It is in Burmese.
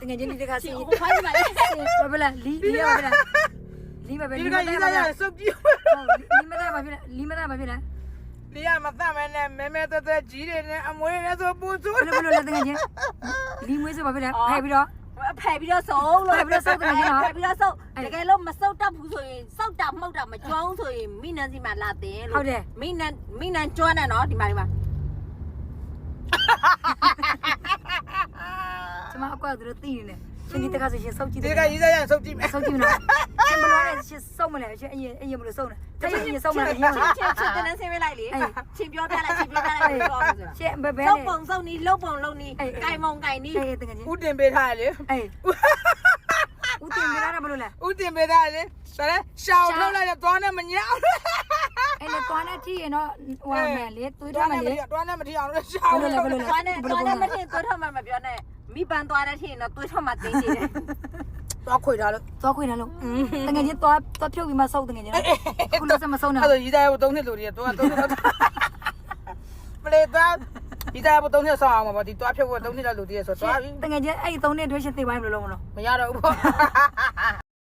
တကယ်ချင်းဒီတခါစီရှင်ဟိုဖိုင်းမှာလေဘာဖြစ်လဲလီလီရဘာဖြစ်လဲလီဘာဖြစ်ဒီလီကမရေးသားသားဘာရဖြစ်လဲစုပ်ကြည့်လီမသားဘာဖြစ်လဲလီမသားဘာဖြစ်လဲဒီကမသမနဲ့မဲမဲတဲတဲကြီးတွေနဲ့အမွေးနဲ့ဆိုပူဆူဘယ်လိုဘယ်လိုလဲတကယ်ချင်းလီမွေးဆိုဘာဖြစ်လဲဖယ်ပြီးတော့ဖယ်ပြီးတော့စုံလို့ဖယ်ပြီးတော့စုပ်တယ်နော်ဖယ်ပြီးတော့စုံတကယ်လို့မစုံတတ်ဘူးဆိုရင်စုံတာမှုတ်တာမကျွမ်းဆိုရင်မိနန်းစီမှာလာတင်ဟုလို့တ်တယ်မိနန်းမိနန်းကျွမ်းတယ်နော်ဒီမှာဒီမှာကျ မအကွက်သူတို့သိနေတယ်ရှင်ဒီတခါဆိုရှင်စုပ်ကြည့်ဒီတယ်ကရေးသားရစုပ်ကြည့်မယ်စုပ်ကြည့်မလားရှင်ဘလို့လဲရှင်စုပ်မလဲရှင်အရင်အရင်ဘလို့စုပ်လဲတကယ်ရင်စုပ်မလားအရင်ချင်းချင်းချင်းတန်းဆင်းပေးလိုက်လေချင်းပြောပြလိုက်ချင်းပြောပြလိုက်ပြောဆိုတော့ရှင်ဘယ်ဘဲစုံလဲပုံစုံနီးလုံပုံလုံနီးကင်မုံကင်နီးအေးတကယ်ချင်းဥတင်ပေးထားလေအေးဦးတင်မရတာဘလို့လဲဥတင်ပေးထားလေဆိုတော့ရှောင်းထုတ်လိုက်တော့နဲ့မညောင်းအဲ့လေတွားနဲ့ကြည့်ရင်တော့ဟိုမယ်လေသွေးထားမယ်လေတွားနဲ့မထီအောင်လို့ရှောင်းဘယ်လိုလဲဘယ်လိုလဲ သွားနေသွားနေမထင်သွေးထွက်မှမပြောနဲ့ မိပန်းသွားတဲ့ထင်တော့သွေးထွက်မှတင်းနေတယ်တွားခွေထားလို့ သွားခွေတယ်လို့တကယ်ချင်းသွားသွားဖြုတ်ပြီးမှစုပ်တကယ်ချင်းခုလို့စမဆုံးတော့အဲ့ဒါရေးသားဖို့၃နှစ်လို့ဒီတော့၃နှစ်လို့ပလေတော့ဒီသားဖို့၃နှစ်ဆောင်းအောင်ပါဒီတွားဖြုတ်ဖို့၃နှစ်လောက်လို့ဒီဆိုတွားပြီတကယ်ချင်းအဲ့ဒီ၃နှစ်အတွင်းရှင်သိပိုင်းဘယ်လိုလုပ်မလို့မရတော့ဘူးပေါ့